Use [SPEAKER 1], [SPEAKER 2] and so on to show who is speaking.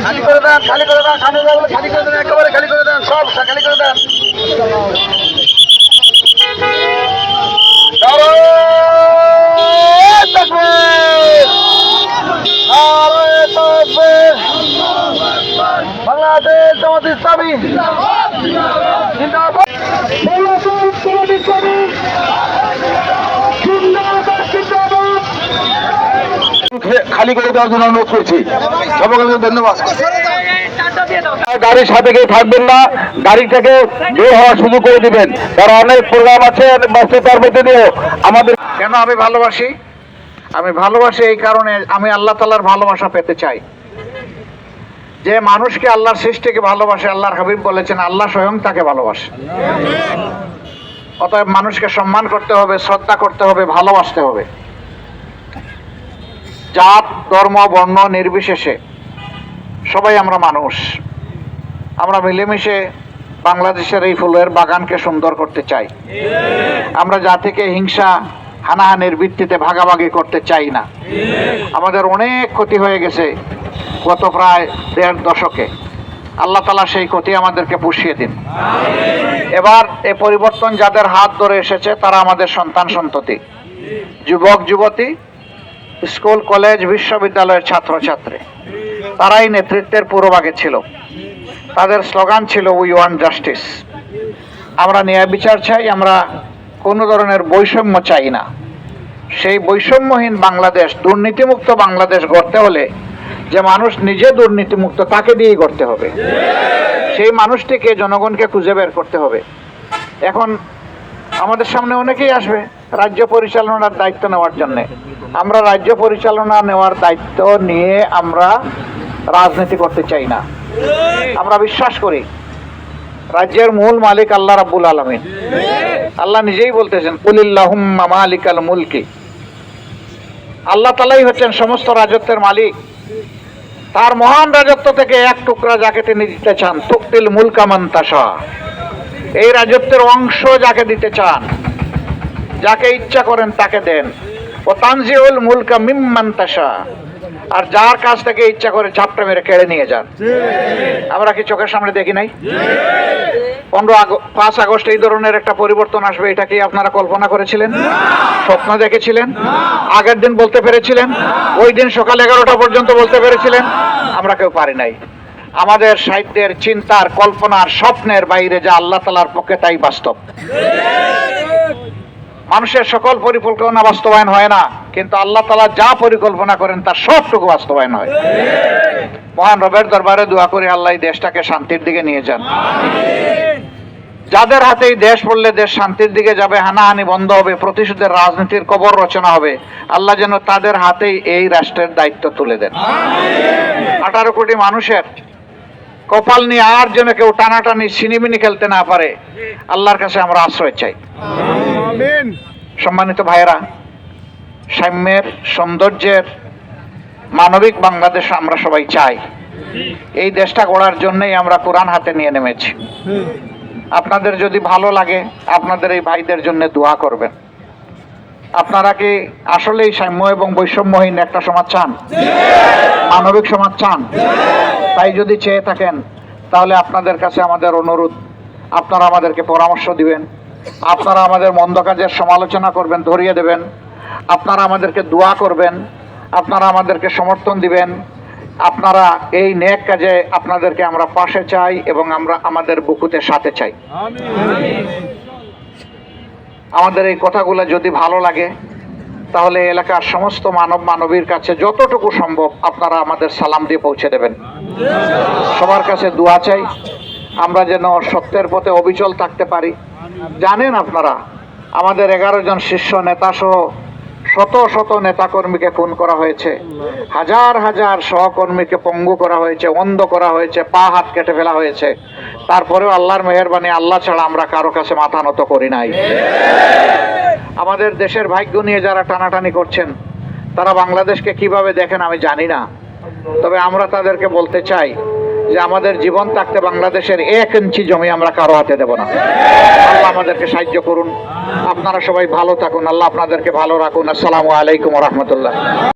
[SPEAKER 1] খালি করে দেন, খালি করে দেন খালি করে খালি করে দেন, একেবারে খালি করে দেন, সব খালি করে দেন! বাংলাদেশ জামাত ইসলামী জিন্দাবাদ খালি করে দেওয়ার জন্য অনুরোধ করছি। সকলকে ধন্যবাদ। গাড়ির সাথে কেউ থাকবেন না, গাড়ি থেকে বের হওয়ার সুযোগ করে দিবেন। কারণ অনেক প্রোগ্রাম আছে ব্যস্ততার মধ্যে দিয়েও আমাদের কেন আমি ভালোবাসি? আমি ভালোবাসি এই কারণে আমি আল্লাহ তালার ভালোবাসা পেতে চাই। যে মানুষকে আল্লাহর সৃষ্টিকে ভালোবাসে, আল্লাহর হাবিব বলেছেন, আল্লাহ স্বয়ং তাকে ভালোবাসে। অতএব মানুষকে সম্মান করতে হবে, শ্রদ্ধা করতে হবে, ভালোবাসতে হবে। জাত, ধর্ম, বর্ণ নির্বিশেষে সবাই আমরা মানুষ। আমরা মিলেমিশে বাংলাদেশের এই ফুলের বাগানকে সুন্দর করতে চাই। আমরা জাতিকে হিংসা, হানাহানির ভিত্তিতে ভাগাভাগি করতে চাই না। আমাদের অনেক ক্ষতি হয়ে গেছে গত প্রায় দেড় দশকে। আল্লাহ তালা সেই ক্ষতি আমাদেরকে পুষিয়ে দিন। এবার এ পরিবর্তন যাদের হাত ধরে এসেছে, তারা আমাদের সন্তান সন্ততি। যুবক, যুবতী স্কুল, কলেজ, বিশ্ববিদ্যালয়ের ছাত্রছাত্রী। তারাই নেতৃত্বের পুরোভাগে ছিল। তাদের স্লোগান ছিল উই ওয়ান্ট জাস্টিস আমরা ন্যায় বিচার চাই, আমরা কোনো ধরনের বৈষম্য চাই না। সেই বৈষম্যহীন বাংলাদেশ, দুর্নীতিমুক্ত বাংলাদেশ গড়তে হলে যে মানুষ নিজে দুর্নীতিমুক্ত, তাকে দিয়েই গড়তে হবে। সেই মানুষটিকে জনগণকে খুঁজে বের করতে হবে। এখন আমাদের সামনে অনেকেই আসবে। রাজ্য পরিচালনার দায়িত্ব নেওয়ার জন্য। আমরা রাজ্য পরিচালনা নেওয়ার দায়িত্ব নিয়ে আমরা রাজনীতি করতে চাই না। আমরা বিশ্বাস করি, রাজ্যের মূল মালিক আল্লাহ রাব্বুল আলমিন। আল্লাহ নিজেই বলতেছেন, কুলিল্লাহুম্মা মালিকাল মুলকি। আল্লাহ তালাই হচ্ছেন সমস্ত রাজত্বের মালিক। তার মহান রাজত্ব থেকে এক টুকরা যাকে তিনি দিতে চান, তুক্তিল মুলকা মান্তাসা এই রাজত্বের অংশ যাকে দিতে চান যাকে ইচ্ছা করেন তাকে দেন। ও তানজিউল মুলকা মিম্মান্তাসা আর যার কাছ থেকে ইচ্ছা করে ঝাপটা মেরে কেড়ে নিয়ে যান। আমরা কি চোখের সামনে দেখি নাই? পনেরো পাঁচ আগস্ট এই ধরনের একটা পরিবর্তন আসবে এটা কি আপনারা কল্পনা করেছিলেন? স্বপ্ন দেখেছিলেন? আগের দিন বলতে পেরেছিলেন? ওই দিন সকাল এগারোটা পর্যন্ত বলতে পেরেছিলেন? আমরা কেউ পারি নাই। আমাদের সাহিত্যের চিন্তার কল্পনার স্বপ্নের বাইরে যা আল্লাহ তালার পক্ষে তাই বাস্তব। মানুষের সকল পরিকল্পনা বাস্তবায়ন হয় না, কিন্তু আল্লাহ তালা যা পরিকল্পনা করেন তার সবটুকু বাস্তবায়ন হয়। মহান রবের দরবারে দোয়া করে, আল্লাহ দেশটাকে শান্তির দিকে নিয়ে যান। যাদের হাতে এই দেশ পড়লে দেশ শান্তির দিকে যাবে, হানাহানি বন্ধ হবে, প্রতিশোধের রাজনীতির কবর রচনা হবে, আল্লাহ যেন তাদের হাতেই এই রাষ্ট্রের দায়িত্ব তুলে দেন। আঠারো কোটি মানুষের কপাল নিয়ে আর যেন কেউ টানাটানি সিনিমিনি খেলতে না পারে। আল্লাহর কাছে আমরা আশ্রয় চাই। সম্মানিত ভাইয়েরা সাম্যের সৌন্দর্যের মানবিক বাংলাদেশ আমরা সবাই চাই। এই দেশটা গড়ার জন্যই আমরা কোরআন হাতে নিয়ে নেমেছি। আপনাদের যদি ভালো লাগে আপনাদের এই ভাইদের জন্য দোয়া করবেন। আপনারা কি আসলেই সাম্য এবং বৈষম্যহীন একটা সমাজ চান? মানবিক সমাজ চান? তাই যদি চেয়ে থাকেন, তাহলে আপনাদের কাছে আমাদের অনুরোধ। আপনারা আমাদেরকে পরামর্শ দিবেন। আপনারা আমাদের মন্দ কাজের সমালোচনা করবেন, ধরিয়ে দেবেন। আপনারা আমাদেরকে দোয়া করবেন। আপনারা আমাদেরকে সমর্থন দিবেন। আপনারা এই নেক কাজে আপনাদেরকে আমরা পাশে চাই এবং আমরা আমাদের বুকুতে সাথে চাই। আমাদের এই কথাগুলো যদি ভালো লাগে, তাহলে এলাকার সমস্ত মানব মানবীর কাছে যতটুকু সম্ভব আপনারা আমাদের সালাম দিয়ে পৌঁছে দেবেন। সবার কাছে দোয়া চাই। আমরা যেন সত্যের পথে অবিচল থাকতে পারি। জানেন আপনারা, আমাদের এগারো জন শীর্ষ নেতা সহ শত শত নেতাকর্মীকে খুন করা হয়েছে। হাজার হাজার সহকর্মীকে পঙ্গু করা হয়েছে, অন্ধ করা হয়েছে, পা হাত কেটে ফেলা হয়েছে। তারপরেও আল্লাহর মেহরবানি, আল্লাহ ছাড়া আমরা কারও কাছে মাথা নত করি নাই। আমাদের দেশের ভাগ্য নিয়ে যারা টানাটানি করছেন, তারা বাংলাদেশকে কীভাবে দেখেন আমি জানি না। তবে আমরা তাদেরকে বলতে চাই যে আমাদের জীবন থাকতে বাংলাদেশের এক ইঞ্চি জমি আমরা কারও হাতে দেব না। আল্লাহ আমাদেরকে সাহায্য করুন। আপনারা সবাই ভালো থাকুন। আল্লাহ আপনাদেরকে ভালো রাখুন। আসসালামু আলাইকুম রহমতুল্লাহ।